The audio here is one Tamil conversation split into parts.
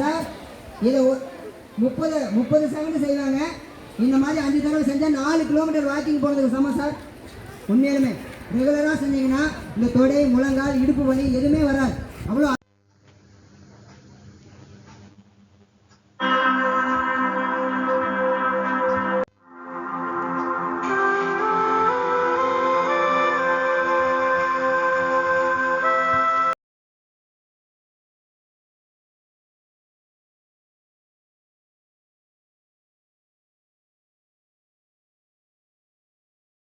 சார் இதை ஒ- முப்பது முப்பது செகண்ட் செய்வாங்க. இந்த மாதிரி அஞ்சு தடவை செஞ்சால் நாலு கிலோமீட்டர் வாக்கிங் போகிறதுக்கு சமம் சார். உண்மையிலுமே. ரெகுலராக செஞ்சீங்கன்னா இந்த தொடை முழங்கால் இடுப்பு வலி எதுவுமே வராது.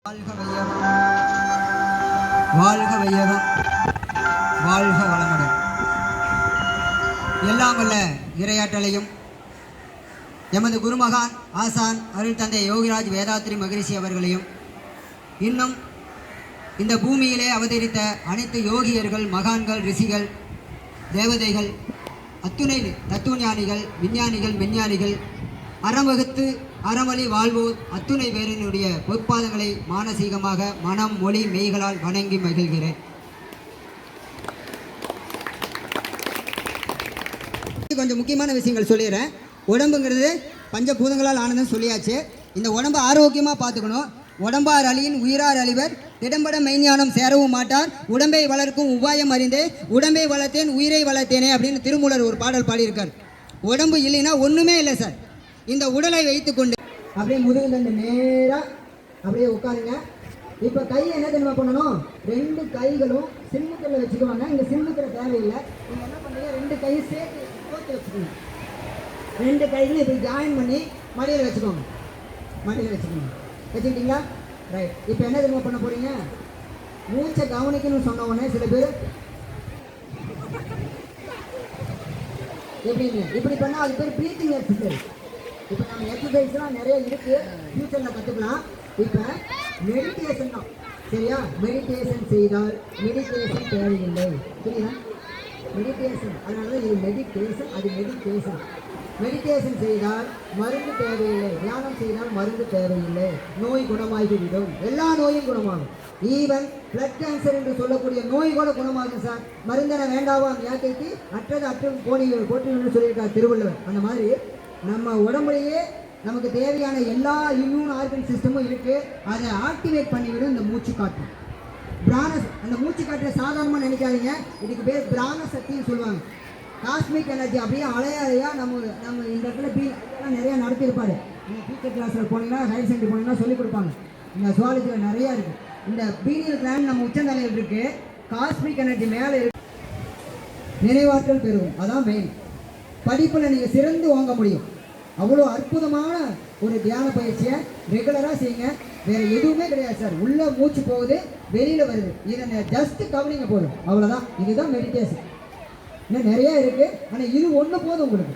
வாழ்க வையகம். வாழ்க வையகம். வாழ்க வளமுடன். எல்லாம் வல்ல இரையாற்றலையும் எமது குருமகான் ஆசான் அருள் தந்தை யோகிராஜ் வேதாத்ரி மகரிஷி அவர்களையும் இன்னும் இந்த பூமியிலே அவதரித்த அனைத்து யோகியர்கள் மகான்கள் ரிஷிகள் தேவதைகள் அத்துணை தத்துவஞானிகள் விஞ்ஞானிகள் மெஞ்ஞானிகள் அறவகுத்து அறவழி வாழ்வோர் அத்துணை பேரினுடைய பொற்பாதங்களை மானசீகமாக மனம் மொழி மெய்களால் வணங்கி மகிழ்கிறேன். கொஞ்சம் முக்கியமான விஷயங்கள் சொல்லிடுறேன். உடம்புங்கிறது பஞ்சபூதங்களால் ஆனதுன்னு சொல்லியாச்சு. இந்த உடம்பை ஆரோக்கியமாக பார்த்துக்கணும். உடம்பார் அழியின் உயிரார் அழிவர். திடம்பட மெய்ஞானம் சேரவும் மாட்டார். உடம்பை வளர்க்கும் உபாயம் அறிந்தே உடம்பை வளர்த்தேன் உயிரை வளர்த்தேனே அப்படின்னு திருமூலர் ஒரு பாடல் பாடியிருக்கார். உடம்பு இல்லைன்னா ஒன்றுமே இல்லை சார். இந்த உடலை வைத்துக்கொண்டு அப்படியே முதுகு தண்டு நேராக அப்படியே உட்காருங்க. இப்போ கையை என்ன தெரியுமா பண்ணணும்? ரெண்டு கைகளும் சின்முக்கல்ல வச்சுக்குவாங்க. இங்கே சின்முக்கிற தேவையில்லை. நீங்கள் என்ன பண்ணுறீங்க ரெண்டு கையும் சேர்த்து கோர்த்து வச்சுக்கோங்க. ரெண்டு கைகளும் இப்படி ஜாயின் பண்ணி மடியில் வச்சுக்கோங்க. மடியில் வச்சுக்கோங்க. வச்சுக்கிட்டீங்களா? ரைட் இப்போ என்ன தெரியுமா பண்ண போகிறீங்க மூச்சை கவனிக்கணும்னு சொன்ன உடனே சில பேர் எப்படிங்க? இப்படி பண்ணால் அது பேர் ப்ரீத்திங் எக்ஸசைஸ் இப்போ நம்ம எக்ஸசைஸ்லாம் நிறைய இருக்குது ஃபியூச்சரில் கற்றுக்கலாம் இப்போ மெடிடேஷன் தான். சரியா? மெடிடேஷன் செய்தால் மெடிடேஷன் தேவையில்லை. சரியா மெடிடேஷன் அதனால தான் இது மெடிடேஷன் அது மெடிடேஷன் மெடிடேஷன் செய்தால் மருந்து தேவையில்லை. தியானம் செய்தால் மருந்து தேவையில்லை. நோய் குணமாகிவிடும். எல்லா நோயும் குணமாகும். ஈவன் பிளட் கேன்சர் என்று சொல்லக்கூடிய நோய் கூட குணமாகும் சார் மருந்தென வேண்டாவாம் யாக்கைக்கு அற்றது அற்று போனி போற்றி சொல்லியிருக்கார் திருவள்ளுவர். அந்த மாதிரி நம்ம உடம்புலையே நமக்கு தேவையான எல்லா இம்யூன் ஆர்கன் சிஸ்டமும் இருக்குது அதை ஆக்டிவேட் பண்ணிவிடும் இந்த மூச்சு காற்று. பிராணஸ் அந்த மூச்சு காற்றை சாதாரணமாக நினைக்காதீங்க. இதுக்கு பேர் பிராண சக்தின்னு சொல்லுவாங்க. காஸ்மிக் எனர்ஜி அப்படியே அலையா அலையா நம்ம நம்ம இந்த இடத்துல பீ நிறையா நிறைய நடத்தியிருப்பாரு. நீங்கள் டீச்சர் கிளாஸில் போனீங்கன்னா ஹையர் செகண்டரி போனீங்கன்னா சொல்லிக் கொடுப்பாங்க. இந்த சுவாலஜியில் நிறையா இருக்குது இந்த பீனியல் கிளாண்ட் நம்ம உச்சந்தலையில் இருக்குது காஸ்மிக் எனர்ஜி மேலே இருக்கு. நினைவாற்றல் பெறுவோம் அதான் மெயின் படிப்பில் நீங்கள் சிறந்து வாங்க முடியும். அவ்வளோ அற்புதமான ஒரு தியான பயிற்சியை ரெகுலராக செய்யுங்க. வேறு எதுவுமே கிடையாது சார் உள்ளே மூச்சு போகுது வெளியில் வருது. இதை ஜஸ்ட் கவனிங்க போதும். அவ்வளோதான் இதுதான் மெடிடேஷன் இன்னும் நிறையா இருக்குது ஆனால் இது ஒன்று போதும் உங்களுக்கு.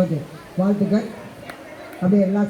ஓகே வாழ்த்துக்கள். அப்படியே எல்லா